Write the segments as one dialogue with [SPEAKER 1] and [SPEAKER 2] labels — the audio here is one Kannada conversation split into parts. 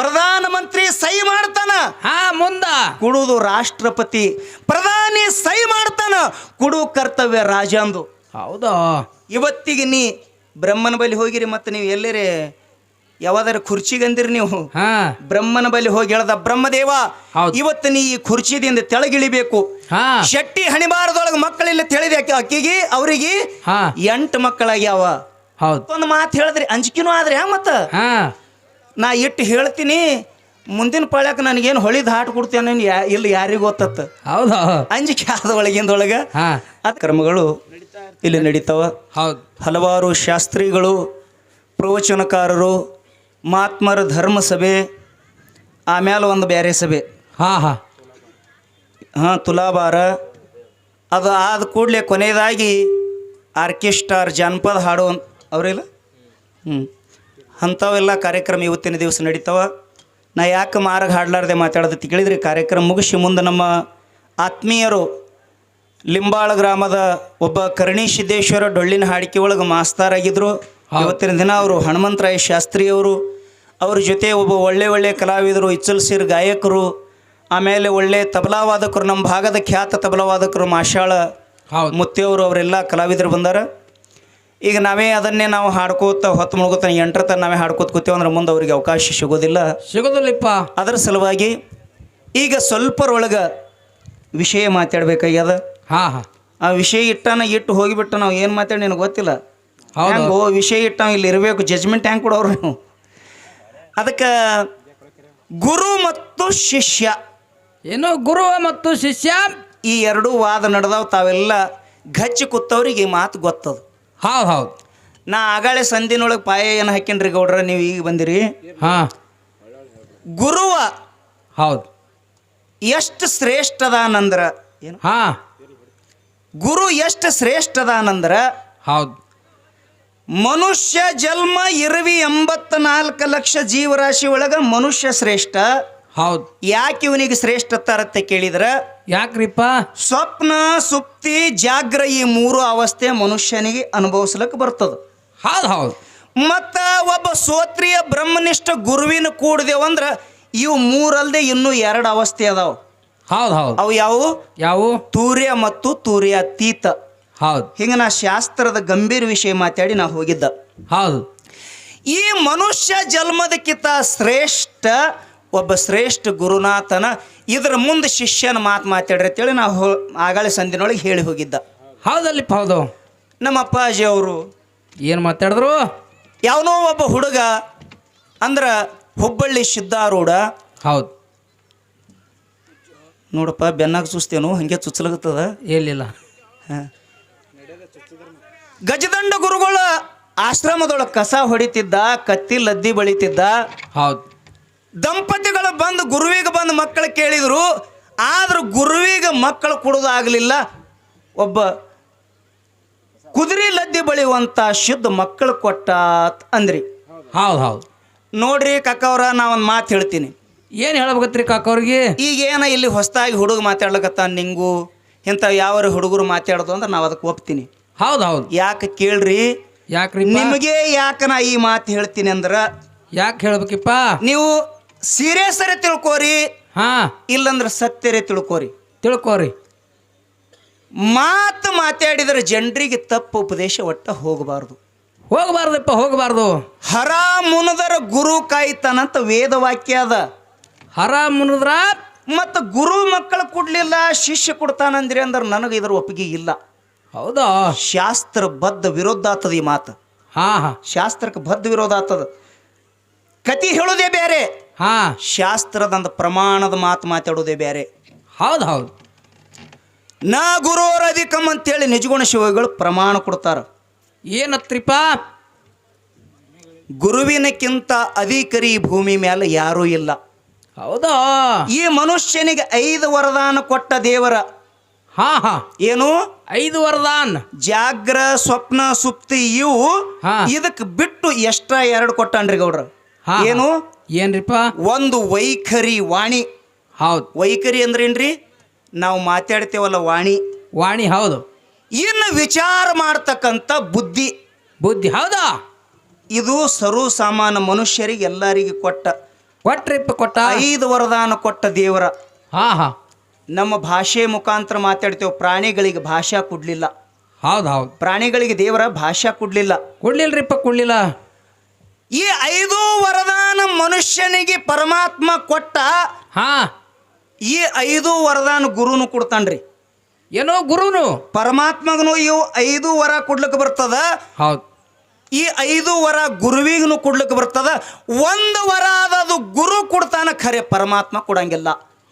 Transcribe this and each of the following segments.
[SPEAKER 1] ಪ್ರಧಾನಮಂತ್ರಿ ಸಹಿ ಮಾಡ್ತಾನ.
[SPEAKER 2] ಹಾ ಮುಂದ.
[SPEAKER 1] ಕುಡುದು ರಾಷ್ಟ್ರಪತಿ. ಪ್ರಧಾನಿ ಸಹಿ ಮಾಡ್ತಾನ. ಕುಡು ಕರ್ತವ್ಯ ರಾಜಂದು
[SPEAKER 2] ಹೌದಾ.
[SPEAKER 1] ಇವತ್ತಿಗೆ ನೀ ಬ್ರಹ್ಮನ ಬಳಿ ಹೋಗಿರಿ ಮತ್ತೆ ನೀವು ಎಲ್ಲರೇ? ಯಾವಾದ್ರ ಕುರ್ಚಿಗಂದಿರಿ ನೀವು?
[SPEAKER 2] ಹಾ.
[SPEAKER 1] ಬ್ರಹ್ಮನ ಬಳಿ ಹೋಗಿ ಹೇಳ್ದ ಬ್ರಹ್ಮದೇವ. ಇವತ್ತು ನೀ ಈ ಕುರ್ಚಿದಿಂದ ತೆಳಗಿಳಿಬೇಕು. ಶೆಟ್ಟಿ ಹಣಿಬಾರದೊಳಗೆ ಮಕ್ಕಳಿಲ್ಲ ತಿಳಿದ ಅಕ್ಕಿಗೆ ಅವರಿಗೆ
[SPEAKER 2] ಹಾ.
[SPEAKER 1] ಎಂಟು ಮಕ್ಕಳಾಗ್ಯಾವ.
[SPEAKER 2] ಹೌದು.
[SPEAKER 1] ಒಂದು ಮಾತು ಹೇಳಿದ್ರಿ. ಅಂಜಿಕೆನೂ ಆದ್ರೆ ಮತ್ತ?
[SPEAKER 2] ಹಾ.
[SPEAKER 1] ನಾ ಇಟ್ಟು ಹೇಳ್ತೀನಿ ಮುಂದಿನ ಪಾಳ್ಯಕ್ಕೆ ನನಗೇನು ಹೊಳಿದ ಹಾಟ್ ಕೊಡ್ತೇನೆ ಯಾ ಇಲ್ಲಿ ಯಾರಿಗೂ ಗೊತ್ತತ್ತ.
[SPEAKER 2] ಹೌದಾ
[SPEAKER 1] ಅಂಜಿಕೆ ಆದ ಒಳಗಿಂದೊಳಗೆ.
[SPEAKER 2] ಒಳಗ
[SPEAKER 1] ಅದ್ ಕ್ರಮಗಳು ಇಲ್ಲಿ ನಡೀತಾವ.
[SPEAKER 2] ಹೌದು.
[SPEAKER 1] ಹಲವಾರು ಶಾಸ್ತ್ರಿಗಳು ಪ್ರವಚನಕಾರರು ಮಹಾತ್ಮರ ಧರ್ಮ ಸಭೆ ಆಮೇಲೆ ಒಂದು ಬೇರೆ ಸಭೆ.
[SPEAKER 2] ಹಾ ಹಾ.
[SPEAKER 1] ಹಾಂ ತುಲಾಭಾರ. ಅದು ಆದ ಕೂಡಲೇ ಕೊನೆಯದಾಗಿ ಆರ್ಕೆಸ್ಟ್ರಾರ್ ಜಾನಪದ ಹಾಡು ಅಂತ ಅವರಿಲ್ಲ? ಹ್ಞೂ ಅಂಥವೆಲ್ಲ ಕಾರ್ಯಕ್ರಮ ಇವತ್ತಿನ ದಿವಸ ನಡೀತಾವ? ನಾ ಯಾಕೆ ಮಾರ್ಗ ಹಾಡಲಾರ್ದೆ ಮಾತಾಡೋದು ತಿಳಿದ್ರಿ ಕಾರ್ಯಕ್ರಮ ಮುಗಿಸಿ ಮುಂದೆ ನಮ್ಮ ಆತ್ಮೀಯರು ಲಿಂಬಾಳ ಗ್ರಾಮದ ಒಬ್ಬ ಕರ್ಣಿ ಸಿದ್ದೇಶ್ವರ ಡೊಳ್ಳಿನ ಹಾಡಿಕೆ ಒಳಗೆ ಮಾಸ್ತಾರ್ ಆಗಿದ್ರು. ಇವತ್ತಿನ ದಿನ ಅವರು ಹನುಮಂತರಾಯ ಶಾಸ್ತ್ರಿಯವರು ಅವ್ರ ಜೊತೆ ಒಬ್ಬ ಒಳ್ಳೆ ಒಳ್ಳೆ ಕಲಾವಿದರು ಇಚ್ಚಲ್ ಸಿರ್ ಗಾಯಕರು ಆಮೇಲೆ ಒಳ್ಳೆ ತಬಲಾವಾದಕರು ನಮ್ಮ ಭಾಗದ ಖ್ಯಾತ ತಬಲಾವಾದಕರು ಮಾಶಾಳ ಮುತ್ತೆಯವರು ಅವರೆಲ್ಲ ಕಲಾವಿದರು ಬಂದಾರ. ಈಗ ನಾವೇ ಅದನ್ನೇ ನಾವು ಹಾಡ್ಕೋತ ಹೊತ್ತು ಮುಳುಗುತ್ತ ಎಂಟ್ರ ತನ ನಾವೇ ಹಾಡ್ಕೋತ ಕೂತೇವೆ ಅಂದ್ರೆ ಮುಂದೆ ಅವ್ರಿಗೆ ಅವಕಾಶ ಸಿಗೋದಿಲ್ಲ.
[SPEAKER 2] ಸಿಗೋದಿಲ್ಲಪ್ಪ.
[SPEAKER 1] ಅದರ ಸಲುವಾಗಿ ಈಗ ಸ್ವಲ್ಪರೊಳಗೆ ವಿಷಯ ಮಾತಾಡ್ಬೇಕಾಗ್ಯದ.
[SPEAKER 2] ಹಾ ಹಾ.
[SPEAKER 1] ಆ ವಿಷಯ ಇಟ್ಟನ ಇಟ್ಟು ಹೋಗಿಬಿಟ್ಟು ನಾವು ಏನು ಮಾತಾಡಿ ನಿನಗೆ ಗೊತ್ತಿಲ್ಲ?
[SPEAKER 2] ಹೌದು.
[SPEAKER 1] ಓ ವಿಷಯ ಇಟ್ಟ ಇಲ್ಲಿ ಇರಬೇಕು ಜಜ್ಮೆಂಟ್ ಹೆಂಗೆ ಕೊಡೋರು ನೀವು? ಅದಕ್ಕೆ ಗುರು ಮತ್ತು ಶಿಷ್ಯ.
[SPEAKER 2] ಏನು ಗುರು ಮತ್ತು ಶಿಷ್ಯ.
[SPEAKER 1] ಈ ಎರಡೂ ವಾದ ನಡೆದವು ತಾವೆಲ್ಲ ಗಚ್ಚಿ ಕೂತವ್ರಿಗೆ ಈ ಮಾತು ಗೊತ್ತದು.
[SPEAKER 2] ಹೌದು ಹೌದು.
[SPEAKER 1] ನಾ ಆಗಳೆ ಸಂದಿನೊಳಗೆ ಪಾಯ ಏನು ಹಾಕಿನ್ರಿ ಗೌಡ್ರ ನೀವು ಈಗ ಬಂದಿರಿ?
[SPEAKER 2] ಹಾ.
[SPEAKER 1] ಗುರುವ
[SPEAKER 2] ಹೌದು.
[SPEAKER 1] ಎಷ್ಟು ಶ್ರೇಷ್ಠ ಅದಾನಂದ್ರ ಏನು?
[SPEAKER 2] ಹಾ.
[SPEAKER 1] ಗುರು ಎಷ್ಟು ಶ್ರೇಷ್ಠ ಅದಾನಂದ್ರ
[SPEAKER 2] ಹೌದು.
[SPEAKER 1] ಮನುಷ್ಯ ಜನ್ಮ ಇರವಿ ಎಂಬತ್ತ ನಾಲ್ಕು ಲಕ್ಷ ಜೀವರಾಶಿ ಒಳಗ ಮನುಷ್ಯ ಶ್ರೇಷ್ಠ.
[SPEAKER 2] ಹೌದು.
[SPEAKER 1] ಯಾಕೆ ಇವನಿಗೆ ಶ್ರೇಷ್ಠ ತರತ್ತೆ ಕೇಳಿದ್ರ?
[SPEAKER 2] ಯಾಕ್ರಿಪ್ಪ?
[SPEAKER 1] ಸ್ವಪ್ನ ಸುಪ್ತಿ ಜಾಗ್ರ ಈ ಮೂರು ಅವಸ್ಥೆ ಮನುಷ್ಯನಿಗೆ ಅನುಭವಿಸ್ಲಿಕ್ಕೆ ಬರ್ತದ.
[SPEAKER 2] ಹೌದು ಹೌದು.
[SPEAKER 1] ಮತ್ತ ಒಬ್ಬ ಸೋತ್ರಿಯ ಬ್ರಹ್ಮನಿಷ್ಠ ಗುರುವಿನ ಕೂಡ್ದೇವಂದ್ರ ಇವು ಮೂರಲ್ದೆ ಇನ್ನೂ ಎರಡು ಅವಸ್ಥೆ ಅದಾವ.
[SPEAKER 2] ಹೌದು ಹೌದು.
[SPEAKER 1] ಅವು ಯಾವು?
[SPEAKER 2] ಯಾವು?
[SPEAKER 1] ತೂರ್ಯ ಮತ್ತು ತೂರ್ಯಾತೀತ.
[SPEAKER 2] ಹೌದು.
[SPEAKER 1] ಹಿಂಗ ನಾ ಶಾಸ್ತ್ರದ ಗಂಭೀರ ವಿಷಯ ಮಾತಾಡಿ ನಾ ಹೋಗಿದ್ದ.
[SPEAKER 2] ಹೌದು.
[SPEAKER 1] ಈ ಮನುಷ್ಯ ಜನ್ಮದಕ್ಕಿಂತ ಶ್ರೇಷ್ಠ ಒಬ್ಬ ಶ್ರೇಷ್ಠ ಗುರುನಾಥನ ಇದ್ರ ಮುಂದೆ ಶಿಷ್ಯನ ಮಾತು ಮಾತಾಡ್ರಿ ಅಂತೇಳಿ ನಾವು ಹೋ ಆಗಾಳೆ ಸಂದಿನೊಳಗೆ ಹೇಳಿ ಹೋಗಿದ್ದ.
[SPEAKER 2] ಹೌದಲ್ಲಿಪ್ಪ ಹೌದು.
[SPEAKER 1] ನಮ್ಮ ಅಪ್ಪಾಜಿ ಅವರು
[SPEAKER 2] ಏನು ಮಾತಾಡಿದ್ರು?
[SPEAKER 1] ಯಾವನೋ ಒಬ್ಬ ಹುಡುಗ ಅಂದ್ರೆ ಹುಬ್ಬಳ್ಳಿ ಸಿದ್ಧಾರೂಢ
[SPEAKER 2] ಹೌದು.
[SPEAKER 1] ನೋಡಪ್ಪ ಬೆನ್ನಾಗ ಚುಸ್ತೇನು ಹಂಗೆ ಚುಚ್ಚಲಾಗುತ್ತದ.
[SPEAKER 2] ಏನಿಲ್ಲ
[SPEAKER 1] ಹಾಂ. ಗಜದಂಡ ಗುರುಗಳ ಆಶ್ರಮದೊಳಗೆ ಕಸ ಹೊಡಿತಿದ್ದ ಕತ್ತಿ ಲದ್ದಿ ಬಳಿತಿದ್ದ.
[SPEAKER 2] ಹೌದು.
[SPEAKER 1] ದಂಪತಿಗಳು ಬಂದು ಗುರುವಿಗೆ ಬಂದು ಮಕ್ಕಳು ಕೇಳಿದರು ಆದರೂ ಗುರುವಿಗೆ ಮಕ್ಕಳು ಕೊಡೋದಾಗಲಿಲ್ಲ ಒಬ್ಬ ಕುದುರೆ ಲದ್ದಿ ಬಳಿಯುವಂಥ ಶುದ್ಧ ಮಕ್ಕಳು ಕೊಟ್ಟ ಅಂದ್ರಿ.
[SPEAKER 2] ಹೌದು ಹೌದು.
[SPEAKER 1] ನೋಡ್ರಿ ಕಕ್ಕವ್ರ ನಾ ಒಂದು ಮಾತು ಹೇಳ್ತೀನಿ.
[SPEAKER 2] ಏನು ಹೇಳ್ಬೇಕತ್ರಿ ಕಾಕವ್ರಿಗೆ?
[SPEAKER 1] ಈಗೇನ ಇಲ್ಲಿ ಹೊಸದಾಗಿ ಹುಡುಗ ಮಾತಾಡ್ಲಕತ್ತ ನಿಂಗು? ಇಂಥ ಯಾವ ಹುಡುಗರು ಮಾತಾಡೋದು ಅಂದ್ರೆ ನಾವು ಅದಕ್ಕೆ ಒಪ್ತೀನಿ.
[SPEAKER 2] ಹೌದು ಹೌದು.
[SPEAKER 1] ಯಾಕೆ ಕೇಳ್ರಿ?
[SPEAKER 2] ಯಾಕ್ರಿ
[SPEAKER 1] ನಿಮಗೆ ಯಾಕೆ ನಾ ಈ ಮಾತು ಹೇಳ್ತೀನಿ ಅಂದ್ರೆ
[SPEAKER 2] ಯಾಕೆ ಹೇಳ್ಬೇಕಿಪ್ಪ?
[SPEAKER 1] ನೀವು ಸೀರಿಯಸ್ಸರೇ ತಿಳ್ಕೋರಿ
[SPEAKER 2] ಹಾ.
[SPEAKER 1] ಇಲ್ಲಂದ್ರೆ ಸತ್ಯರೇ ತಿಳ್ಕೋರಿ.
[SPEAKER 2] ತಿಳ್ಕೋರಿ.
[SPEAKER 1] ಮಾತು ಮಾತಾಡಿದರೆ ಜನರಿಗೆ ತಪ್ಪು ಉಪದೇಶ ಒಟ್ಟ ಹೋಗಬಾರ್ದು.
[SPEAKER 2] ಹೋಗಬಾರ್ದಪ್ಪ ಹೋಗಬಾರ್ದು.
[SPEAKER 1] ಹರ ಮುನದರ ಗುರು ಕಾಯ್ತಾನಂತ ವೇದವಾಕ್ಯ ಅದ.
[SPEAKER 2] ಹರ ಮುನದ್ರ
[SPEAKER 1] ಮತ್ತು ಗುರು ಮಕ್ಕಳು ಕೊಡ್ಲಿಲ್ಲ ಶಿಷ್ಯ ಕೊಡ್ತಾನಂದ್ರಿ ಅಂದ್ರೆ ನನಗೆ ಇದರ ಒಪ್ಪಿಗೆ ಇಲ್ಲ.
[SPEAKER 2] ಹೌದಾ?
[SPEAKER 1] ಶಾಸ್ತ್ರ ಬದ್ಧ ವಿರೋಧ ಆತದ ಈ ಮಾತು.
[SPEAKER 2] ಹಾ ಹಾ.
[SPEAKER 1] ಶಾಸ್ತ್ರಕ್ಕೆ ಬದ್ಧ ವಿರೋಧ ಆತದ ಕತಿ ಹೇಳೋದೇ ಬೇರೆ.
[SPEAKER 2] ಹಾ.
[SPEAKER 1] ಶಾಸ್ತ್ರದಂತ ಪ್ರಮಾಣದ ಮಾತು ಮಾತಾಡೋದೇ ಬೇರೆ
[SPEAKER 2] ಹೌದು ಹೌದು.
[SPEAKER 1] ನಾ ಗುರುವರ ಅಧಿಕಮ್ ಅಂತೇಳಿ ನಿಜಗುಣ ಶಿವಗಳು ಪ್ರಮಾಣ ಕೊಡ್ತಾರ.
[SPEAKER 2] ಏನತ್ರಿಪ
[SPEAKER 1] ಗುರುವಿನಕ್ಕಿಂತ ಅಧಿಕರಿ ಭೂಮಿ ಮೇಲೆ ಯಾರೂ ಇಲ್ಲ.
[SPEAKER 2] ಹೌದಾ?
[SPEAKER 1] ಈ ಮನುಷ್ಯನಿಗೆ ಐದು ವರದಾನ ಕೊಟ್ಟ ದೇವರ.
[SPEAKER 2] ಹಾ ಹಾ.
[SPEAKER 1] ಏನು?
[SPEAKER 2] ಐದು ವರದಾನ್.
[SPEAKER 1] ಜಾಗ್ರ ಸ್ವಪ್ನ ಸುಪ್ತಿ ಇವು. ಇದಕ್ಕೆ ಬಿಟ್ಟು ಎಷ್ಟ ಎರಡು ಕೊಟ್ಟನ್ರಿ ಗೌಡ್ರ. ಏನು?
[SPEAKER 2] ಏನ್ರಿಪ್ಪ?
[SPEAKER 1] ಒಂದು ವೈಖರಿ ವಾಣಿ.
[SPEAKER 2] ಹೌದು.
[SPEAKER 1] ವೈಖರಿ ಅಂದ್ರೇನ್ರಿ? ನಾವು ಮಾತಾಡ್ತೇವಲ್ಲ ವಾಣಿ.
[SPEAKER 2] ವಾಣಿ ಹೌದು.
[SPEAKER 1] ಇನ್ನು ವಿಚಾರ ಮಾಡ್ತಕ್ಕಂಥ ಬುದ್ಧಿ.
[SPEAKER 2] ಬುದ್ಧಿ ಹೌದಾ?
[SPEAKER 1] ಇದು ಸರ್ವ ಸಾಮಾನ ಮನುಷ್ಯರಿಗೆ ಎಲ್ಲರಿಗೆ ಕೊಟ್ಟ.
[SPEAKER 2] ಕೊಟ್ರಿಪ್ಪ ಕೊಟ್ಟ?
[SPEAKER 1] ಐದು ವರದಾನ ಕೊಟ್ಟ ದೇವರ.
[SPEAKER 2] ಹಾ ಹಾ.
[SPEAKER 1] ನಮ್ಮ ಭಾಷೆ ಮುಖಾಂತರ ಮಾತಾಡ್ತೇವೆ ಪ್ರಾಣಿಗಳಿಗೆ ಭಾಷಾ ಕೊಡ್ಲಿಲ್ಲ.
[SPEAKER 2] ಹೌದು ಹೌದು.
[SPEAKER 1] ಪ್ರಾಣಿಗಳಿಗೆ ದೇವರ ಭಾಷಾ ಕೊಡ್ಲಿಲ್ಲ.
[SPEAKER 2] ಕೊಡ್ಲಿಲ್ರಿಪ್ಪ ಕೊಡ್ಲಿಲ್ಲ.
[SPEAKER 1] ಈ ಐದು ವರದಾನ ಮನುಷ್ಯನಿಗೆ ಪರಮಾತ್ಮ ಕೊಟ್ಟ
[SPEAKER 2] ಹಾ.
[SPEAKER 1] ಈ ಐದು ವರದಾನ ಗುರುನು ಕೊಡ್ತಾನ್ರಿ.
[SPEAKER 2] ಏನೋ ಗುರುನು?
[SPEAKER 1] ಪರಮಾತ್ಮಗನು ಇವು ಐದು ವರ ಕೊಡ್ಲಿಕ್ಕೆ ಬರ್ತದ.
[SPEAKER 2] ಹೌದು.
[SPEAKER 1] ಈ ಐದು ವರ ಗುರುವಿಗೂ ಕೊಡ್ಲಿಕ್ಕೆ ಬರ್ತದ. ಒಂದು ವರ ಅದು ಗುರು ಕೊಡ್ತಾನ ಖರೆ ಪರಮಾತ್ಮ ಕೊಡಂಗಿಲ್ಲ.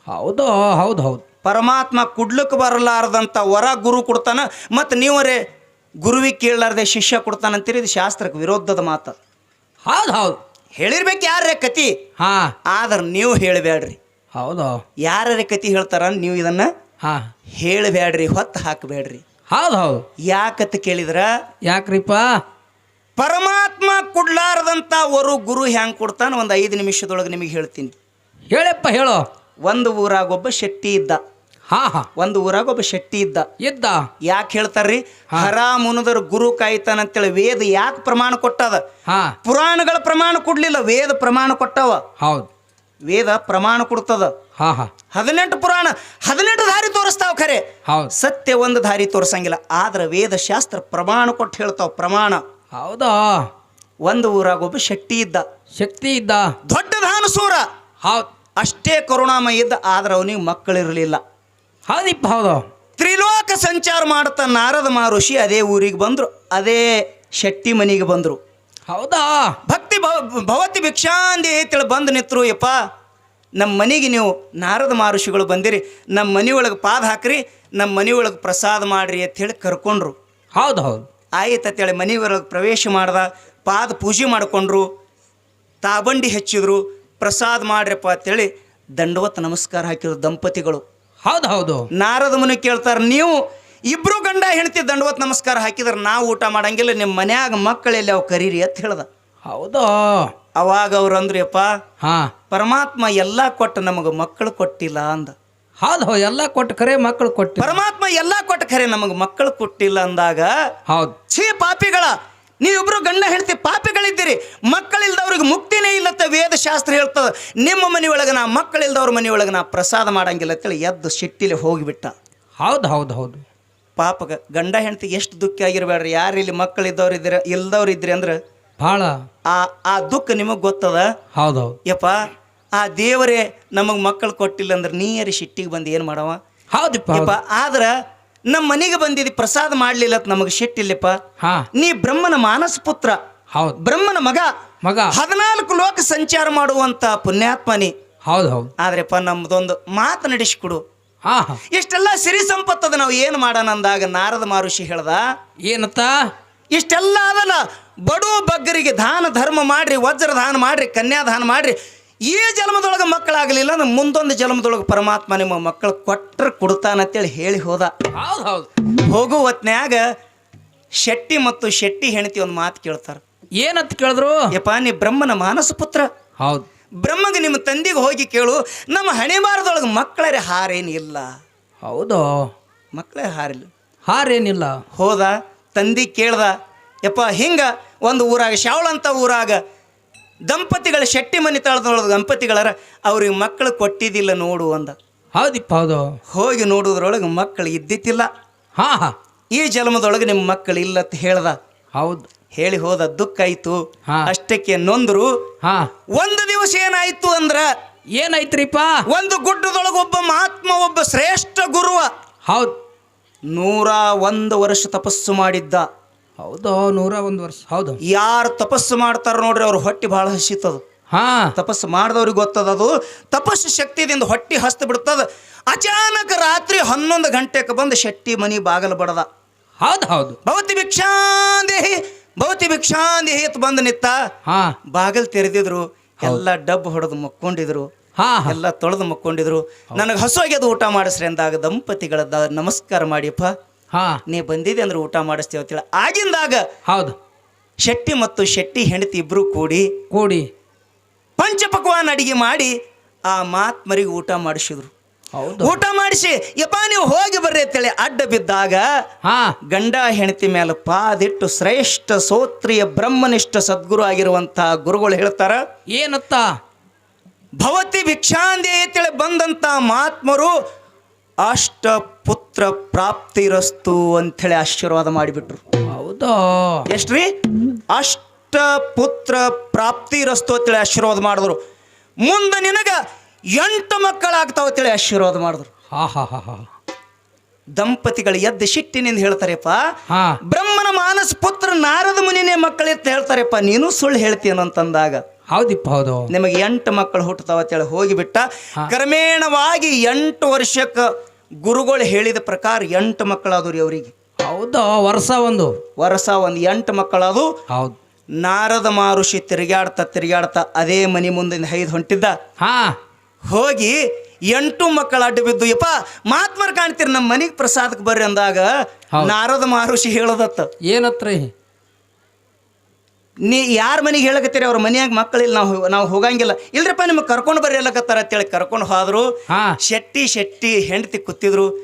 [SPEAKER 2] ಹೌದು ಹೌದು ಹೌದು.
[SPEAKER 1] ಪರಮಾತ್ಮ ಕೊಡ್ಲಿಕ್ಕೆ ಬರಲಾರ್ದಂಥ ವರ ಗುರು ಕೊಡ್ತಾನ. ಮತ್ತು ನೀವರೇ ಗುರುವಿಗೆ ಕೇಳಲಾರ್ದೆ ಶಿಷ್ಯ ಕೊಡ್ತಾನಂತೀರಿ ಇದು ಶಾಸ್ತ್ರಕ್ಕೆ ವಿರೋಧದ ಮಾತು.
[SPEAKER 2] ಹೌದು ಹೌದು.
[SPEAKER 1] ಹೇಳಿರ್ಬೇಕು ಯಾರೇ ಕತಿ?
[SPEAKER 2] ಹಾ.
[SPEAKER 1] ಆದ್ರೆ ನೀವು ಹೇಳಬೇಡ್ರಿ
[SPEAKER 2] ಹೌದು.
[SPEAKER 1] ಯಾರೇ ಕತಿ ಹೇಳ್ತಾರ ನೀವು ಇದನ್ನ?
[SPEAKER 2] ಹಾ.
[SPEAKER 1] ಹೇಳಬೇಡ್ರಿ ಹೊತ್ತು ಹಾಕಬೇಡ್ರಿ
[SPEAKER 2] ಹೌದು ಹೌದು.
[SPEAKER 1] ಯಾಕತ್ ಕೇಳಿದ್ರ?
[SPEAKER 2] ಯಾಕ್ರಿಪ್ಪ?
[SPEAKER 1] ಪರಮಾತ್ಮ ಕೊಡ್ಲಾರದಂತ ವರು ಗುರು ಹ್ಯಾಂಗ್ ಕೊಡ್ತಾನ? ಒಂದು ಐದು ನಿಮಿಷದೊಳಗೆ ನಿಮಗೆ ಹೇಳ್ತೀನಿ.
[SPEAKER 2] ಹೇಳಪ್ಪ ಹೇಳೋ.
[SPEAKER 1] ಒಂದು ಊರಾಗ ಒಬ್ಬ ಶೆಟ್ಟಿ ಇದ್ದ.
[SPEAKER 2] ಹಾ ಹಾ.
[SPEAKER 1] ಒಂದು ಊರಾಗ ಒಬ್ಬ ಶೆಟ್ಟಿ ಇದ್ದ.
[SPEAKER 2] ಇದ್ದ
[SPEAKER 1] ಯಾಕೆ ಹೇಳ್ತಾರ್ರಿ? ಹರ ಮುನದರ್ ಗುರು ಕಾಯ್ತಾನಂತೇಳಿ ವೇದ ಯಾಕೆ ಪ್ರಮಾಣ ಕೊಟ್ಟದ?
[SPEAKER 2] ಹಾ.
[SPEAKER 1] ಪುರಾಣಗಳ ಪ್ರಮಾಣ ಕೊಡ್ಲಿಲ್ಲ ವೇದ ಪ್ರಮಾಣ ಕೊಟ್ಟವ.
[SPEAKER 2] ಹೌದು.
[SPEAKER 1] ವೇದ ಪ್ರಮಾಣ ಕೊಡ್ತದ.
[SPEAKER 2] ಹಾ ಹಾ.
[SPEAKER 1] ಹದಿನೆಂಟು ಪುರಾಣ ಹದಿನೆಂಟು ದಾರಿ ತೋರಿಸ್ತಾವ ಖರೆ.
[SPEAKER 2] ಹೌದು.
[SPEAKER 1] ಸತ್ಯ ಒಂದು ದಾರಿ ತೋರಿಸಂಗಿಲ್ಲ ಆದ್ರೆ ವೇದ ಶಾಸ್ತ್ರ ಪ್ರಮಾಣ ಕೊಟ್ಟು ಹೇಳ್ತಾವ ಪ್ರಮಾಣ.
[SPEAKER 2] ಹೌದಾ?
[SPEAKER 1] ಒಂದು ಊರಾಗ ಒಬ್ಬ ಶೆಟ್ಟಿ ಇದ್ದ.
[SPEAKER 2] ಶಕ್ತಿ ಇದ್ದ?
[SPEAKER 1] ದೊಡ್ಡ ದಾನಸೂರ
[SPEAKER 2] ಹೌದು.
[SPEAKER 1] ಅಷ್ಟೇ ಕರುಣಾಮಯ ಇದ್ದ ಆದ್ರೆ ಅವನಿಗೆ ಮಕ್ಕಳಿರಲಿಲ್ಲ.
[SPEAKER 2] ಹೌದಿಪ್ಪ ಹೌದು.
[SPEAKER 1] ತ್ರಿಲೋಕ ಸಂಚಾರ ಮಾಡ್ತಾ ನಾರದ ಮಹರ್ಷಿ ಅದೇ ಊರಿಗೆ ಬಂದರು ಅದೇ ಶೆಟ್ಟಿ ಮನೆಗೆ ಬಂದರು.
[SPEAKER 2] ಹೌದಾ?
[SPEAKER 1] ಭಕ್ತಿ ಭವ ಭವತಿ ಭಿಕ್ಷಾಂದಿ ತಿಳಿ ಬಂದು ನಿತ್ರು ಯಪ್ಪ ನಮ್ಮ ಮನೆಗೆ ನೀವು ನಾರದ ಮಹರ್ಷಿಗಳು ಬಂದಿರಿ ನಮ್ಮ ಮನೆಯೊಳಗೆ ಪಾದ ಹಾಕ್ರಿ ನಮ್ಮ ಮನೆಯೊಳಗೆ ಪ್ರಸಾದ ಮಾಡಿರಿ ಅಂತ ಹೇಳಿ ಕರ್ಕೊಂಡ್ರು.
[SPEAKER 2] ಹೌದು ಹೌದು.
[SPEAKER 1] ಆಯ್ತು ಅಂತೇಳಿ ಮನೆಯೊಳಗೆ ಪ್ರವೇಶ ಮಾಡ್ದ ಪಾದ ಪೂಜೆ ಮಾಡಿಕೊಂಡ್ರು ತಾಬಂಡಿ ಹೆಚ್ಚಿದ್ರು ಪ್ರಸಾದ ಮಾಡ್ರಪ್ಪ ಅಂತೇಳಿ ದಂಡವತ್ ನಮಸ್ಕಾರ ಹಾಕಿದ್ರು ದಂಪತಿಗಳು.
[SPEAKER 2] ಹೌದು ಹೌದು.
[SPEAKER 1] ನಾರದ ಮುನಿ ಕೇಳ್ತಾರೆ ನೀವು ಇಬ್ರು ಗಂಡ ಹೆಂಡತಿ ದಂಡವತ್ ನಮಸ್ಕಾರ ಹಾಕಿದ್ರೆ ನಾವು ಊಟ ಮಾಡಂಗಿಲ್ಲ ನಿಮ್ಮ ಮನ್ಯಾಗ ಮಕ್ಕಳೆಲ್ಲಿ ಅವು ಕರೀರಿ ಅಂತ ಹೇಳ್ದ.
[SPEAKER 2] ಹೌದು.
[SPEAKER 1] ಅವಾಗ ಅವ್ರು ಅಂದ್ರಿಯಪ್ಪ
[SPEAKER 2] ಹಾ.
[SPEAKER 1] ಪರಮಾತ್ಮ ಎಲ್ಲ ಕೊಟ್ಟು ನಮಗೆ ಮಕ್ಕಳು ಕೊಟ್ಟಿಲ್ಲ ಅಂದ.
[SPEAKER 2] ಹೌದು ಹೌದು ಎಲ್ಲ ಕೊಟ್ಟು ಕರೆ ಮಕ್ಕಳು ಕೊಟ್ಟು
[SPEAKER 1] ಪರಮಾತ್ಮ ಎಲ್ಲ ಕೊಟ್ಟ ಖರೆ ನಮಗೆ ಮಕ್ಕಳು ಕೊಟ್ಟಿಲ್ಲ ಅಂದಾಗ
[SPEAKER 2] ಹೌದು.
[SPEAKER 1] ಛೀ ಪಾಪಿಗಳ ನೀವಿಬ್ರು ಗಂಡ ಹೆಂಡತಿ ಪಾಪಿಗಳಿದ್ದೀರಿ ಮಕ್ಕಳಿಲ್ದವ್ರಿಗೆ ಮುಕ್ತಿನೇ ಇಲ್ಲತ್ತ ವೇದ ಶಾಸ್ತ್ರ ಹೇಳ್ತದ. ನಿಮ್ಮ ಮನೆಯೊಳಗೆ ನಾ ಮಕ್ಕಳಿಲ್ದವ್ರ ಮನೆಯೊಳಗೆ ನಾ ಪ್ರಸಾದ ಮಾಡಂಗಿಲ್ಲ ಅಂತೇಳಿ ಎದ್ದು ಸಿಟ್ಟಿಲಿ ಹೋಗಿಬಿಟ್ಟ.
[SPEAKER 2] ಹೌದು ಹೌದು ಹೌದು.
[SPEAKER 1] ಪಾಪ ಗಂಡ ಹೆಂಡತಿ ಎಷ್ಟು ದುಃಖ ಆಗಿರಬೇಡ್ರಿ ಯಾರು ಇಲ್ಲಿ ಮಕ್ಕಳಿದ್ದವ್ರು ಇದ್ದೀರ ಇಲ್ದವ್ರು ಇದ್ರಿ ಅಂದ್ರೆ
[SPEAKER 2] ಭಾಳ.
[SPEAKER 1] ಆ ಆ ದುಃಖ ನಿಮಗೆ ಗೊತ್ತದ?
[SPEAKER 2] ಹೌದು
[SPEAKER 1] ಯಪ್ಪ ಆ ದೇವರೇ ನಮಗೆ ಮಕ್ಕಳು ಕೊಟ್ಟಿಲ್ಲ ಅಂದ್ರೆ ನೀರಿ ಸಿಟ್ಟಿಗೆ ಬಂದು ಏನು ಮಾಡವ?
[SPEAKER 2] ಹೌದಪ್ಪ
[SPEAKER 1] ಆದ್ರ ನಮ್ಮ ಮನೆಗೆ ಬಂದಿದ್ದು ಪ್ರಸಾದ ಮಾಡ್ಲಿಲ್ಲ ನಮಗೆ ಇಲ್ಲಪ್ಪ
[SPEAKER 2] ಹಾ.
[SPEAKER 1] ನೀ ಬ್ರಹ್ಮನ ಮಾನಸ ಪುತ್ರ.
[SPEAKER 2] ಹೌದು.
[SPEAKER 1] ಬ್ರಹ್ಮನ ಮಗ.
[SPEAKER 2] ಮಗ.
[SPEAKER 1] ಹದಿನಾಲ್ಕು ಲೋಕ ಸಂಚಾರ ಮಾಡುವಂತ ಪುಣ್ಯಾತ್ಮನಿ.
[SPEAKER 2] ಹೌದು ಹೌದು.
[SPEAKER 1] ಆದ್ರೆಪ್ಪ ನಮ್ದೊಂದು ಮಾತು ನಡೆಸಿಕೊಡು.
[SPEAKER 2] ಹಾ ಹಾ.
[SPEAKER 1] ಇಷ್ಟೆಲ್ಲ ಸಿರಿ ಸಂಪತ್ತದ ನಾವು ಏನು ಮಾಡೋಣ ಅಂದಾಗ ನಾರದ ಮಹರ್ಷಿ ಹೇಳ್ದ.
[SPEAKER 2] ಏನತ್ತ?
[SPEAKER 1] ಇಷ್ಟೆಲ್ಲ ಅದಲ್ಲ ಬಡು ಬಗ್ಗರಿಗೆ ದಾನ ಧರ್ಮ ಮಾಡ್ರಿ ವಜ್ರ ದಾನ ಮಾಡ್ರಿ ಕನ್ಯಾದಾನ ಮಾಡ್ರಿ ಈ ಜನ್ಮದೊಳಗೆ ಮಕ್ಕಳಾಗಲಿಲ್ಲ ಅಂದ್ರೆ ಮುಂದೊಂದು ಜನ್ಮದೊಳಗೆ ಪರಮಾತ್ಮ ನಿಮ್ಮ ಮಕ್ಕಳು ಕೊಟ್ಟರೆ ಕೊಡ್ತಾನಂತೇಳಿ ಹೇಳಿ ಹೋದ.
[SPEAKER 2] ಹೌದು ಹೌದು.
[SPEAKER 1] ಹೋಗೋ ಹೊತ್ನ್ಯಾಗ ಶೆಟ್ಟಿ ಮತ್ತು ಶೆಟ್ಟಿ ಹೆಣತಿ ಒಂದು ಮಾತು ಕೇಳ್ತಾರೆ.
[SPEAKER 2] ಏನಂತ ಕೇಳಿದ್ರು?
[SPEAKER 1] ಯಪ್ಪ ನೀ ಬ್ರಹ್ಮನ ಮಾನಸ ಪುತ್ರ.
[SPEAKER 2] ಹೌದು.
[SPEAKER 1] ಬ್ರಹ್ಮಗೆ ನಿಮ್ಮ ತಂದೆಗೆ ಹೋಗಿ ಕೇಳು ನಮ್ಮ ಹಣೆ ಬಾರದೊಳಗೆ ಮಕ್ಕಳರೇ ಹಾರೇನು ಇಲ್ಲ.
[SPEAKER 2] ಹೌದು?
[SPEAKER 1] ಮಕ್ಕಳೇ ಹಾರಿಲ್ಲ.
[SPEAKER 2] ಹಾರೇನಿಲ್ಲ.
[SPEAKER 1] ಹೋದ ತಂದಿ ಕೇಳ್ದ ಯಪ್ಪ ಹಿಂಗ ಒಂದು ಊರಾಗ ಶಾವಳ ಅಂತ ಊರಾಗ ದಂಪತಿಗಳ ಶೆಟ್ಟಿ ಮನೆ ತಳದೊಳಗೆ ದಂಪತಿಗಳರ ಅವ್ರಿಗೆ ಮಕ್ಕಳು ಕೊಟ್ಟಿದ್ದಿಲ್ಲ ನೋಡು ಅಂದ.
[SPEAKER 2] ಹೌದಿಪ್ಪ ಹೌದು.
[SPEAKER 1] ಹೋಗಿ ನೋಡುವುದ್ರೊಳಗೆ ಮಕ್ಕಳು ಇದ್ದಿತ್ತಿಲ್ಲ
[SPEAKER 2] ಹಾ ಹಾ.
[SPEAKER 1] ಈ ಜನ್ಮದೊಳಗೆ ನಿಮ್ಮ ಮಕ್ಕಳು ಇಲ್ಲ ಅಂತ ಹೇಳ್ದ.
[SPEAKER 2] ಹೌದು.
[SPEAKER 1] ಹೇಳಿ ಹೋದ ದುಃಖ ಆಯ್ತು.
[SPEAKER 2] ಹಾ.
[SPEAKER 1] ಅಷ್ಟಕ್ಕೆ ನೊಂದ್ರು.
[SPEAKER 2] ಹಾ.
[SPEAKER 1] ಒಂದು ದಿವಸ ಏನಾಯ್ತು ಅಂದ್ರ?
[SPEAKER 2] ಏನಾಯ್ತ್ರಿಪ್ಪ?
[SPEAKER 1] ಒಂದು ಗುಡ್ಡದೊಳಗೆ ಒಬ್ಬ ಮಹಾತ್ಮ ಒಬ್ಬ ಶ್ರೇಷ್ಠ ಗುರುವ.
[SPEAKER 2] ಹೌದು.
[SPEAKER 1] ನೂರ ಒಂದು ವರ್ಷ ತಪಸ್ಸು ಮಾಡಿದ್ದ.
[SPEAKER 2] ಹೌದು ನೂರ ಒಂದು ವರ್ಷ. ಹೌದು.
[SPEAKER 1] ಯಾರು ತಪಸ್ಸು ಮಾಡ್ತಾರ ನೋಡ್ರಿ ಅವ್ರ ಹೊಟ್ಟೆ ಬಹಳ ಹಸಿತದ.
[SPEAKER 2] ಹಾ.
[SPEAKER 1] ತಪಸ್ಸು ಮಾಡಿದವ್ರಿಗೆ ಗೊತ್ತದ ಅದು. ತಪಸ್ಸು ಶಕ್ತಿದಿಂದ ಹೊಟ್ಟೆ ಹಸ್ತು ಬಿಡ್ತದ. ಅಚಾನಕ ರಾತ್ರಿ ಹನ್ನೊಂದು ಗಂಟೆಗೆ ಬಂದು ಶೆಟ್ಟಿ ಮನಿ ಬಾಗಲು ಬಡದ.
[SPEAKER 2] ಹೌದು ಹೌದು.
[SPEAKER 1] ಭವತಿ ಭಿಕ್ಷಾಂದೇಹಿ ಭವತಿ ಭಿಕ್ಷಾಂದೇಹಿ ಅಂತ ಬಂದು ನಿತ್ತ.
[SPEAKER 2] ಹಾ.
[SPEAKER 1] ಬಾಗಲ್ ತೆರೆದಿದ್ರು ಎಲ್ಲ ಡಬ್ ಹೊಡೆದು ಮಕ್ಕೊಂಡಿದ್ರು
[SPEAKER 2] ಹಾ
[SPEAKER 1] ಎಲ್ಲ ತೊಳೆದು ಮಕ್ಕೊಂಡಿದ್ರು. ನನಗೆ ಹಸುವಾಗ್ಯದ ಊಟ ಮಾಡಿಸ್ರಿ ಅಂದಾಗ ದಂಪತಿಗಳ ನಮಸ್ಕಾರ ಮಾಡಿಯಪ್ಪ.
[SPEAKER 2] ಹಾ.
[SPEAKER 1] ನೀ ಬಂದಿದೆ ಅಂದ್ರೆ ಊಟ ಮಾಡಿಸ್ತೇವೆ ಅಂತೇಳಿ ಆಗಿಂದಾಗ
[SPEAKER 2] ಹೌದು.
[SPEAKER 1] ಶೆಟ್ಟಿ ಮತ್ತು ಶೆಟ್ಟಿ ಹೆಂಡತಿ ಇಬ್ರು ಕೂಡಿ
[SPEAKER 2] ಕೂಡಿ.
[SPEAKER 1] ಪಂಚಪಕ್ವಾನ್ ಅಡಿಗೆ ಮಾಡಿ ಆ ಮಾತ್ಮರಿಗೆ ಊಟ ಮಾಡಿಸಿದ್ರು.
[SPEAKER 2] ಹೌದು.
[SPEAKER 1] ಊಟ ಮಾಡಿಸಿ ಯಪ್ಪ ನೀವು ಹೋಗಿ ಬರ್ರಿ ಅಂತೇಳಿ ಅಡ್ಡ ಬಿದ್ದಾಗ
[SPEAKER 2] ಹಾ.
[SPEAKER 1] ಗಂಡ ಹೆಂಡತಿ ಮೇಲೆ ಪಾದಿಟ್ಟು ಶ್ರೇಷ್ಠ ಸೋತ್ರಿಯ ಬ್ರಹ್ಮನಿಷ್ಠ ಸದ್ಗುರು ಆಗಿರುವಂತಹ ಗುರುಗಳು ಹೇಳ್ತಾರ
[SPEAKER 2] ಏನತ್ತ?
[SPEAKER 1] ಭವತಿ ಭಿಕ್ಷಾಂದಿ ಅಂತೇಳಿ ಬಂದಂತ ಮಹಾತ್ಮರು ಅಷ್ಟ ಪುತ್ರ ಪ್ರಾಪ್ತಿರಸ್ತು ಹೇಳಿ ಆಶೀರ್ವಾದ ಮಾಡಿಬಿಟ್ರು.
[SPEAKER 2] ಹೌದಾ?
[SPEAKER 1] ಎಷ್ಟ್ರಿ? ಅಷ್ಟ ಪುತ್ರ ಪ್ರಾಪ್ತಿರಸ್ತು ಅಂತೇಳಿ ಆಶೀರ್ವಾದ ಮಾಡಿದ್ರು. ಮುಂದೆ ನಿನಗ ಎಂಟು ಮಕ್ಕಳಾಗ್ತಾವ ಅಂತೇಳಿ ಆಶೀರ್ವಾದ ಮಾಡಿದ್ರು.
[SPEAKER 2] ಹಾ ಹಾ ಹಾ ಹಾ.
[SPEAKER 1] ದಂಪತಿಗಳು ಎದ್ದ ಶಿಟ್ಟಿನಿಂದ ಹೇಳ್ತಾರೆಪ್ಪ
[SPEAKER 2] ಹಾ.
[SPEAKER 1] ಬ್ರಹ್ಮನ ಮಾನಸ ಪುತ್ರ ನಾರದ ಮುನಿನೇ ಮಕ್ಕಳಿತ್ತ ಹೇಳ್ತಾರೆಪ್ಪ ನೀನು ಸುಳ್ಳು ಹೇಳ್ತೀನಂತಂದಾಗ
[SPEAKER 2] ಹೌದಿಪ್ಪ ಹೌದು
[SPEAKER 1] ನಿಮಗೆ ಎಂಟು ಮಕ್ಕಳು ಹುಟ್ಟತಾವ ಅಂತೇಳಿ ಹೋಗಿಬಿಟ್ಟ. ಕ್ರಮೇಣವಾಗಿ ಎಂಟು ವರ್ಷಕ್ಕೆ ಗುರುಗಳು ಹೇಳಿದ ಪ್ರಕಾರ ಎಂಟು ಮಕ್ಕಳಾದ್ರು ರೀ ಅವರಿಗೆ.
[SPEAKER 2] ಹೌದು? ವರ್ಷ ಒಂದು.
[SPEAKER 1] ವರ್ಷ ಒಂದು ಎಂಟು ಮಕ್ಕಳದು
[SPEAKER 2] ಹೌದು.
[SPEAKER 1] ನಾರದ ಮಾರುಷಿ ತಿರುಗಾಡ್ತಾ ತಿರುಗಾಡ್ತಾ ಅದೇ ಮನೆ ಮುಂದಿನ ಐದು ಹೊಂಟಿದ್ದ.
[SPEAKER 2] ಹಾ.
[SPEAKER 1] ಹೋಗಿ ಎಂಟು ಮಕ್ಕಳ ಅಡ್ಡ ಬಿದ್ದು ಯಪ್ಪ ಮಾತ್ಮರ್ ಕಾಣ್ತೀರಿ ನಮ್ಮ ಮನೆಗೆ ಪ್ರಸಾದಕ್ಕೆ ಬರ್ರಿ ಅಂದಾಗ
[SPEAKER 2] ಹೌದು.
[SPEAKER 1] ನಾರದ ಮಹರ್ಷಿ ಹೇಳದತ್ತ.
[SPEAKER 2] ಏನತ್ರಿ?
[SPEAKER 1] ನೀ ಯಾರ ಮನೆಗೆ ಹೇಳಕತ್ತೀರಿ? ಅವ್ರ ಮನ್ಯಾಗ ಮಕ್ಕಳಿಲ್ಲ ನಾವು ನಾವು ಹೋಗಂಗಿಲ್ಲ. ಇಲ್ರಪ್ಪ ನಿಮಗೆ ಕರ್ಕೊಂಡು ಬರ್ರಿ ಅಲ್ಲಕತ್ತಾರ ಅಂತೇಳಿ ಕರ್ಕೊಂಡು ಹೋದ್ರು. ಶೆಟ್ಟಿ ಶೆಟ್ಟಿ ಹೆಂಡತಿ ಕೂತಿದ್ರು.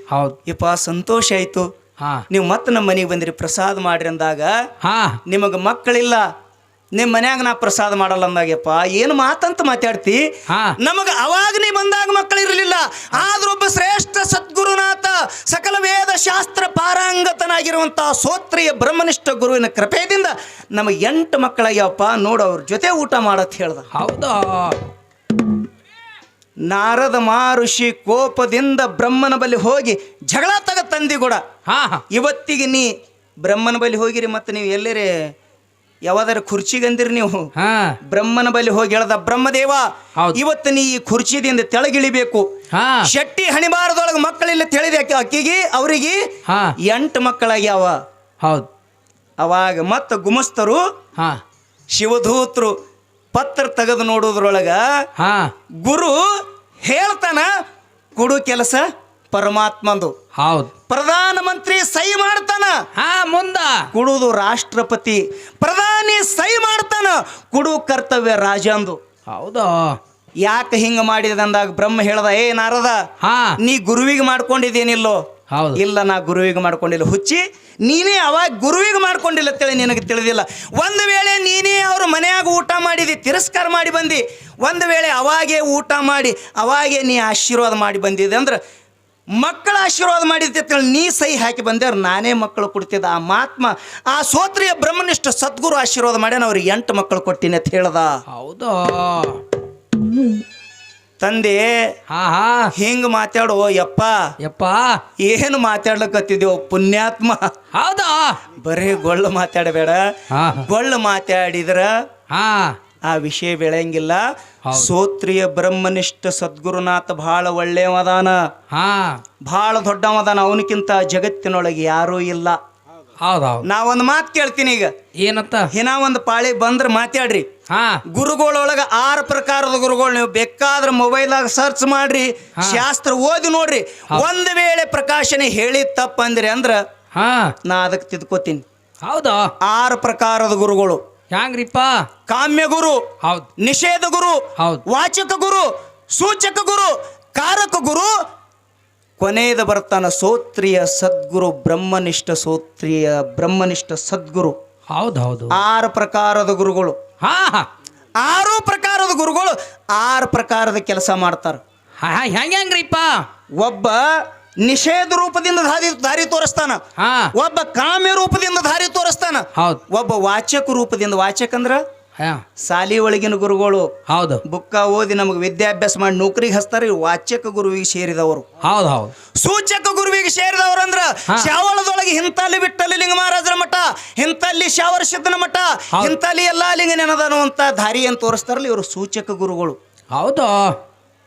[SPEAKER 1] ಇಪ್ಪ ಸಂತೋಷ ಆಯ್ತು.
[SPEAKER 2] ಹಾ.
[SPEAKER 1] ನೀವು ಮತ್ತೆ ನಮ್ಮ ಮನೆಗೆ ಬಂದಿರಿ ಪ್ರಸಾದ ಮಾಡ್ರಿ ಅಂದಾಗ
[SPEAKER 2] ಹಾ.
[SPEAKER 1] ನಿಮಗೆ ಮಕ್ಕಳಿಲ್ಲ. ನಿಮ್ಮ ಮನ್ಯಾಗ ನಾ ಪ್ರಸಾದ ಮಾಡಲ್ಲ ಅಂದಾಗಪ್ಪ ಏನು ಮಾತಂತ ಮಾತಾಡ್ತಿ?
[SPEAKER 2] ಹಾ.
[SPEAKER 1] ನಮಗ ಅವಾಗ ನೀ ಬಂದಾಗ ಮಕ್ಕಳಿರಲಿಲ್ಲ. ಆದ್ರೊಬ್ಬ ಒಬ್ಬ ಶ್ರೇಷ್ಠ ಸದ್ಗುರುನಾಥ ಸಕಲ ವೇದ ಶಾಸ್ತ್ರ ಪಾರಾಂಗತನಾಗಿರುವಂತಹ ಸೋತ್ರಿಯ ಬ್ರಹ್ಮನಿಷ್ಠ ಗುರುವಿನ ಕೃಪೆಯಿಂದ ನಮಗೆ ಎಂಟು ಮಕ್ಕಳಯ್ಯಪ್ಪ ನೋಡು ಅವ್ರ ಜೊತೆ ಊಟ ಮಾಡತ್ ಹೇಳ್ದ.
[SPEAKER 2] ಹೌದಾ?
[SPEAKER 1] ನಾರದ ಮಹರ್ಷಿ ಕೋಪದಿಂದ ಬ್ರಹ್ಮನ ಬಳಿ ಹೋಗಿ ಜಗಳ ತಗ ತಂದಿ ಕೂಡ
[SPEAKER 2] ಹಾ ಹಾ.
[SPEAKER 1] ಇವತ್ತಿಗೆ ನೀ ಬ್ರಹ್ಮನ ಬಳಿ ಹೋಗಿರಿ ಮತ್ತೆ ನೀವು ಎಲ್ಲರೇ? ಯಾವ್ದಾರ ಕುರ್ಚಿಗಂದಿರಿ ನೀವು?
[SPEAKER 2] ಹಾ.
[SPEAKER 1] ಬ್ರಹ್ಮನ ಬಳಿ ಹೋಗಿ ಹೇಳ್ದ ಬ್ರಹ್ಮದೇವ
[SPEAKER 2] ಹೌದು.
[SPEAKER 1] ಇವತ್ತು ನೀ ಈ ಕುರ್ಚಿದಿಂದ ತೆಳಗಿಳಿಬೇಕು.
[SPEAKER 2] ಹಾ.
[SPEAKER 1] ಶೆಟ್ಟಿ ಹಣಿಬಾರದೊಳಗ ಮಕ್ಕಳಿಲ್ಲ ತಿಳಿಬೇಕು ಅಕ್ಕಿ ಅಕ್ಕಿಗೆ ಅವರಿಗೆ
[SPEAKER 2] ಹಾ.
[SPEAKER 1] ಎಂಟು ಮಕ್ಕಳಾಗ್ಯಾವ.
[SPEAKER 2] ಹೌದು.
[SPEAKER 1] ಅವಾಗ ಮತ್ತ ಗುಮಸ್ತರು
[SPEAKER 2] ಹಾ.
[SPEAKER 1] ಶಿವಧೂತರು ಪತ್ರ ತೆಗೆದು ನೋಡೋದ್ರೊಳಗ
[SPEAKER 2] ಹಾ.
[SPEAKER 1] ಗುರು ಹೇಳ್ತಾನ ಕೊಡು ಕೆಲಸ ಪರಮಾತ್ಮಂದು.
[SPEAKER 2] ಹೌದು.
[SPEAKER 1] ಪ್ರಧಾನಮಂತ್ರಿ ಸಹಿ ಮಾಡ್ತಾನ.
[SPEAKER 2] ಹಾ ಮುಂದ.
[SPEAKER 1] ಕೊಡುವುದು ರಾಷ್ಟ್ರಪತಿ. ಪ್ರಧಾನಿ ಸಹಿ ಮಾಡ್ತಾನ. ಕುಡು ಕರ್ತವ್ಯ ರಾಜಂದು
[SPEAKER 2] ಹೌದಾ.
[SPEAKER 1] ಯಾಕೆ ಹಿಂಗ ಮಾಡಿದ ಅಂದಾಗ ಬ್ರಹ್ಮ ಹೇಳ್ದ ಏ ನಾರದ
[SPEAKER 2] ಹಾ.
[SPEAKER 1] ನೀ ಗುರುವಿಗೆ ಮಾಡ್ಕೊಂಡಿದ್ದೇನಿಲ್ಲೋ?
[SPEAKER 2] ಹೌದು.
[SPEAKER 1] ಇಲ್ಲ ನಾ ಗುರುವಿಗೆ ಮಾಡ್ಕೊಂಡಿಲ್ಲ. ಹುಚ್ಚಿ ನೀನೇ ಅವಾಗ ಗುರುವಿಗೆ ಮಾಡ್ಕೊಂಡಿಲ್ಲ ಅಂತೇಳಿ ನಿನಗೆ ತಿಳಿದಿಲ್ಲ. ಒಂದು ವೇಳೆ ನೀನೇ ಅವ್ರ ಮನೆಯಾಗ ಊಟ ಮಾಡಿದಿ ತಿರಸ್ಕಾರ ಮಾಡಿ ಬಂದಿ ಒಂದು ವೇಳೆ ಅವಾಗೇ ಊಟ ಮಾಡಿ ಅವಾಗೆ ನೀ ಆಶೀರ್ವಾದ ಮಾಡಿ ಬಂದಿದೆ ಅಂದ್ರೆ ಮಕ್ಕಳ ಆಶೀರ್ವಾದ ಮಾಡಿದ್ದೆ ಅಂತೇಳಿ ನೀ ಸಹಿ ಹಾಕಿ ಬಂದೆ ಅವ್ರು ನಾನೇ ಮಕ್ಕಳು ಕೊಡ್ತಿದ್ದ. ಆ ಮಹಾತ್ಮ ಆ ಸೋತ್ರಿಯ ಬ್ರಹ್ಮನಿಷ್ಠ ಸದ್ಗುರು ಆಶೀರ್ವಾದ ಮಾಡ್ಯಾನ ಅವ್ರಿಗೆ ಎಂಟು ಮಕ್ಕಳು ಕೊಟ್ಟಿನಿ ಅಂತ ಹೇಳ್ದ.
[SPEAKER 2] ಹೌದಾ?
[SPEAKER 1] ತಂದೆ
[SPEAKER 2] ಹಾ ಹಾ.
[SPEAKER 1] ಹಿಂಗೆ ಮಾತಾಡೋ ಯಪ್ಪ.
[SPEAKER 2] ಯಪ್ಪ.
[SPEAKER 1] ಏನು ಮಾತಾಡ್ಲಕತ್ತಿದ್ಯೋ ಪುಣ್ಯಾತ್ಮ.
[SPEAKER 2] ಹೌದಾ?
[SPEAKER 1] ಬರೀ ಗೊಳ್ಳು ಮಾತಾಡಬೇಡ. ಗೊಳ್ಳು ಮಾತಾಡಿದ್ರ
[SPEAKER 2] ಹಾ.
[SPEAKER 1] ಆ ವಿಷಯ ಬೆಳೆಯಂಗಿಲ್ಲ. ಸೋತ್ರಿಯ ಬ್ರಹ್ಮನಿಷ್ಠ ಸದ್ಗುರುನಾಥ ಭಾಳ ಒಳ್ಳೆಯವದಾನ. ಬಹಳ ದೊಡ್ಡವದಾನ. ಅವನಕ್ಕಿಂತ ಜಗತ್ತಿನೊಳಗೆ ಯಾರೂ ಇಲ್ಲ.
[SPEAKER 2] ಹೌದು ಹೌದು.
[SPEAKER 1] ನಾ ಒಂದು ಮಾತು ಕೇಳ್ತೀನಿ ಈಗ.
[SPEAKER 2] ಏನತ್ತ
[SPEAKER 1] ಹಿನ ಒಂದು ಪಾಳಿ ಬಂದ್ರೆ ಮಾತಾಡ್ರಿ. ಗುರುಗಳೊಳಗ ಆರು ಪ್ರಕಾರದ ಗುರುಗಳು ನೀವು ಬೇಕಾದ್ರೆ ಮೊಬೈಲ್ದಾಗ ಸರ್ಚ್ ಮಾಡ್ರಿ ಶಾಸ್ತ್ರ ಓದಿ ನೋಡ್ರಿ. ಒಂದು ವೇಳೆ ಪ್ರಕಾಶನೆ ಹೇಳಿ ತಪ್ಪಂದ್ರಿ ಅಂದ್ರ
[SPEAKER 2] ಹಾ.
[SPEAKER 1] ನಾ ಅದಕ್ಕೆ ತಿದ್ಕೋತೀನಿ.
[SPEAKER 2] ಹೌದಾ?
[SPEAKER 1] ಆರು ಪ್ರಕಾರದ ಗುರುಗಳು.
[SPEAKER 2] ಹ್ಯಾಂಗ್ರಿಪ್ಪ?
[SPEAKER 1] ಕಾಮ್ಯ ಗುರು
[SPEAKER 2] ಹೌದು.
[SPEAKER 1] ನಿಷೇಧ ಗುರು
[SPEAKER 2] ಹೌದು.
[SPEAKER 1] ವಾಚಕ ಗುರು ಸೂಚಕ ಗುರು ಕಾರಕ ಗುರು ಕೊನೆಯದ ಬರ್ತಾನ ಸೋತ್ರಿಯ ಸದ್ಗುರು ಬ್ರಹ್ಮನಿಷ್ಠ ಸೋತ್ರಿಯ ಬ್ರಹ್ಮನಿಷ್ಠ ಸದ್ಗುರು.
[SPEAKER 2] ಹೌದು ಹೌದು.
[SPEAKER 1] ಆರು ಪ್ರಕಾರದ ಗುರುಗಳು.
[SPEAKER 2] ಹಾ ಹಾ.
[SPEAKER 1] ಆರು ಪ್ರಕಾರದ ಗುರುಗಳು ಆರು ಪ್ರಕಾರದ ಕೆಲಸ ಮಾಡ್ತಾರೆ.
[SPEAKER 2] ಹೆಂಗ್ರಿಪ್ಪ?
[SPEAKER 1] ಒಬ್ಬ ನಿಷೇಧ ರೂಪದಿಂದ ದಾರಿ ದಾರಿ ತೋರಿಸ್ತಾನ.
[SPEAKER 2] ಹಾ.
[SPEAKER 1] ಒಬ್ಬ ಕಾಮ್ಯ ರೂಪದಿಂದ ದಾರಿ ತೋರಿಸ್ತಾನ.
[SPEAKER 2] ಹೌದು.
[SPEAKER 1] ಒಬ್ಬ ವಾಚಕ ರೂಪದಿಂದ ವಾಚಕ ಅಂದ್ರ
[SPEAKER 2] ಹಾ.
[SPEAKER 1] ಸಾಲಿ ಒಳಗಿನ ಗುರುಗಳು
[SPEAKER 2] ಹೌದು.
[SPEAKER 1] ಬುಕ್ಕ ಓದಿ ನಮಗೆ ವಿದ್ಯಾಭ್ಯಾಸ ಮಾಡಿ ನೌಕರಿಗೆ ಹಚ್ತಾರೆ ವಾಚಕ ಗುರುವಿಗೆ ಸೇರಿದವರು.
[SPEAKER 2] ಹೌದು ಹೌದು.
[SPEAKER 1] ಸೂಚಕ ಗುರುವಿಗೆ ಸೇರಿದವರು ಅಂದ್ರ ಶಾವಳದೊಳಗೆ ಹಿಂತಲ್ಲಿ ಬಿಟ್ಟಲ್ಲಿ ಲಿಂಗ ಮಹಾರಾಜರ ಮಠ ಹಿಂತಲ್ಲಿ ಶಾವರ ಮಠ. ಹಿಂತಲ್ಲಿ ಎಲ್ಲಾ ಲಿಂಗ ನೆನದನ್ನುವಂತ ದಾರಿಯನ್ನು ತೋರಿಸ್ತಾರಲ್ಲ ಇವರು ಸೂಚಕ ಗುರುಗಳು.
[SPEAKER 2] ಹೌದು.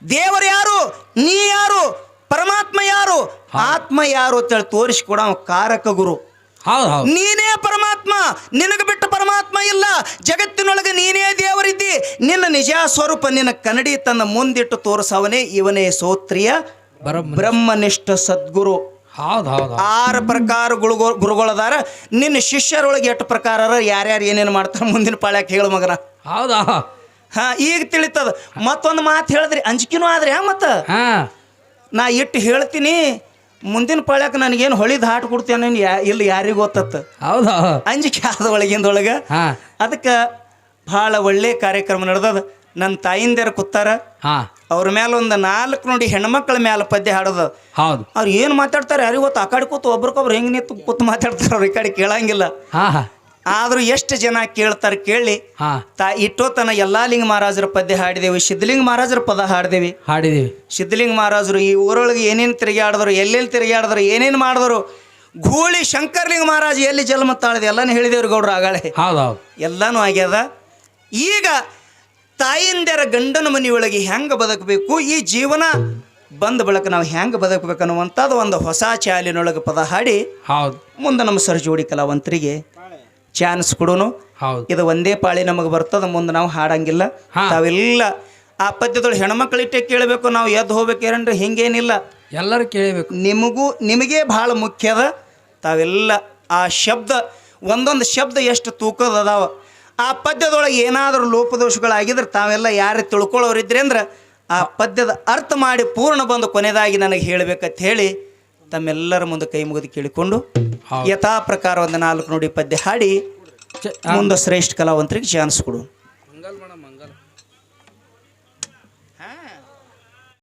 [SPEAKER 1] ದೇವರು ಯಾರು? ನೀ ಯಾರು? ಪರಮಾತ್ಮ ಯಾರು? ಆತ್ಮ ಯಾರು ಅಂತೇಳಿ ತೋರಿಸಿಕೊಡ ಅವ ಕಾರಕ ಗುರು. ನೀನೇ ಪರಮಾತ್ಮ. ನಿನಗೆ ಬಿಟ್ಟು ಪರಮಾತ್ಮ ಇಲ್ಲ. ಜಗತ್ತಿನೊಳಗೆ ನೀನೇ ದೇವರಿದ್ದಿ. ನಿನ್ನ ನಿಜ ಸ್ವರೂಪ ನಿನ್ನ ಕನ್ನಡಿ ತನ್ನ ಮುಂದಿಟ್ಟು ತೋರಿಸವನೇ ಇವನೇ ಸೋತ್ರಿಯ ಬ್ರಹ್ಮನಿಷ್ಠ ಸದ್ಗುರು.
[SPEAKER 2] ಹೌದು ಹೌದು
[SPEAKER 1] ಆರು ಪ್ರಕಾರ ಗುರುಗಳು ಗುರುಗಳದಾರ. ನಿನ್ನ ಶಿಷ್ಯರೊಳಗೆ ಎಷ್ಟು ಪ್ರಕಾರ ಯಾರ್ಯಾರು ಏನೇನು ಮಾಡ್ತಾರೆ ಮುಂದಿನ ಪಾಳ್ಯಕ್ಕೆ ಹೇಳು ಮಗನ.
[SPEAKER 2] ಹೌದಾ
[SPEAKER 1] ಹಾ ಈಗ ತಿಳಿತದ. ಮತ್ತೊಂದು ಮಾತು ಹೇಳಿದ್ರಿ. ಅಂಜಿಕೆನೂ ಆದ್ರೆ ಮತ್ತ?
[SPEAKER 2] ಹಾ.
[SPEAKER 1] ನಾ ಇಟ್ಟು ಹೇಳ್ತೀನಿ ಮುಂದಿನ ಪಾಳ್ಯಕ್ಕೆ ನನಗೇನು ಹೊಳಿ ದಾಟ್ ಕೊಡ್ತೇನೆ ಯಾ ಇಲ್ಲಿ ಯಾರಿಗೂ ಗೊತ್ತತ್ತ.
[SPEAKER 2] ಹೌದಾ.
[SPEAKER 1] ಅಂಜಿಕೆ ಆದ ಒಳಗಿಂದ ಒಳಗೆ
[SPEAKER 2] ಹಾ.
[SPEAKER 1] ಅದಕ್ಕೆ ಭಾಳ ಒಳ್ಳೆ ಕಾರ್ಯಕ್ರಮ ನಡೆದದ. ನನ್ನ ತಾಯಿಂದ್ಯಾರು ಕೂತಾರ.
[SPEAKER 2] ಹಾಂ.
[SPEAKER 1] ಅವ್ರ ಮೇಲೆ ಒಂದು ನಾಲ್ಕು ನೋಡಿ ಹೆಣ್ಮಕ್ಳ ಮೇಲೆ ಪದ್ಯ ಹಾಡೋದು.
[SPEAKER 2] ಹೌದು.
[SPEAKER 1] ಅವ್ರು ಏನು ಮಾತಾಡ್ತಾರೆ ಯಾರಿಗೂ ಗೊತ್ತು? ಆ ಕಡೆ ಕೂತು ಒಬ್ರಿಗೊಬ್ರು ಹೆಂಗೆ ನಿಂತು ಕೂತು ಮಾತಾಡ್ತಾರೆ ಅವ್ರ ಈ ಕಡೆ ಕೇಳಂಗಿಲ್ಲ.
[SPEAKER 2] ಹಾಂ ಹಾ.
[SPEAKER 1] ಆದರೂ ಎಷ್ಟು ಜನ ಕೇಳ್ತಾರೆ ಕೇಳಿ.
[SPEAKER 2] ಹಾ.
[SPEAKER 1] ತಾ ಇಟ್ಟೋತನ ಎಲ್ಲಾ ಲಿಂಗ ಮಹಾರಾಜರ ಪದ್ಯ ಹಾಡಿದೇವಿ ಸಿದ್ಧಲಿಂಗ ಮಹಾರಾಜರ ಪದ ಹಾಡಿದೇವಿ.
[SPEAKER 2] ಹಾಡಿದೀವಿ.
[SPEAKER 1] ಸಿದ್ಧಲಿಂಗ ಮಹಾರಾಜರು ಈ ಊರೊಳಗೆ ಏನೇನು ತಿರುಗಾಡಿದ್ರು ಎಲ್ಲೆಲ್ಲಿ ತಿರುಗಾಡಿದ್ರು ಏನೇನು ಮಾಡಿದ್ರು ಗೂಳಿ ಶಂಕರ್ಲಿಂಗ ಮಹಾರಾಜ ಎಲ್ಲಿ ಜನ್ಮ ತಾಳಿದೆ ಎಲ್ಲಾನು ಹೇಳಿದೇವ್ರಿ ಗೌಡ್ರು ಆಗಳೆ
[SPEAKER 2] ಹೌದು ಹೌದು.
[SPEAKER 1] ಎಲ್ಲನೂ ಆಗ್ಯದ. ಈಗ ತಾಯಿಂದರ ಗಂಡನ ಮನೆಯೊಳಗೆ ಹೆಂಗೆ ಬದುಕಬೇಕು ಈ ಜೀವನ ಬಂದ ಬಳಿಕ ನಾವು ಹೆಂಗೆ ಬದುಕಬೇಕು ಅನ್ನುವಂಥದ್ದು ಒಂದು ಹೊಸ ಚಾಲಿನೊಳಗೆ ಪದ ಹಾಡಿ
[SPEAKER 2] ಹೌದು.
[SPEAKER 1] ಮುಂದೆ ನಮ್ಮ ಸರ್ ಜೋಡಿ ಕಲಾವಂತರಿಗೆ ಚಾನ್ಸ್ ಕೊಡೋನು.
[SPEAKER 2] ಹೌದು.
[SPEAKER 1] ಇದು ಒಂದೇ ಪಾಳಿ ನಮಗೆ ಬರ್ತದ ಮುಂದೆ ನಾವು ಹಾಡಂಗಿಲ್ಲ. ತಾವೆಲ್ಲ ಆ ಪದ್ಯದೊಳಗೆ ಹೆಣ್ಮಕ್ಳಿಟ್ಟೆ ಕೇಳಬೇಕು ನಾವು ಎದ್ದು ಹೋಗ್ಬೇಕೇನಂದ್ರೆ ಹಿಂಗೇನಿಲ್ಲ.
[SPEAKER 2] ಎಲ್ಲರೂ ಕೇಳಬೇಕು.
[SPEAKER 1] ನಿಮಗೂ ನಿಮಗೇ ಭಾಳ ಮುಖ್ಯದ ತಾವೆಲ್ಲ ಆ ಶಬ್ದ ಒಂದೊಂದು ಶಬ್ದ ಎಷ್ಟು ತೂಕದ ಅದಾವ. ಆ ಪದ್ಯದೊಳಗೆ ಏನಾದರೂ ಲೋಪದೋಷಗಳಾಗಿದ್ರೆ ತಾವೆಲ್ಲ ಯಾರು ತಿಳ್ಕೊಳ್ಳೋರಿದ್ರಿ ಅಂದ್ರೆ ಆ ಪದ್ಯದ ಅರ್ಥ ಮಾಡಿ ಪೂರ್ಣ ಬಂದು ಕೊನೆಯದಾಗಿ ನನಗೆ ಹೇಳಬೇಕಂತ ಹೇಳಿ ತಮ್ಮೆಲ್ಲರ ಮುಂದೆ ಕೈ ಮುಗಿದು ಕೇಳಿಕೊಂಡು. ಯಥಾ ಪ್ರಕಾರ ಒಂದು ನಾಲ್ಕು ನುಡಿ ಪದ್ಯ ಹಾಡಿ ಮುಂದೆ ಶ್ರೇಷ್ಠ ಕಲಾವಂತರಿಗೆ ಚಾನ್ಸ್ ಕೊಡು.
[SPEAKER 2] ಮಂಗಲ್ ಮೇಡಮ್ ಮಂಗಲ್.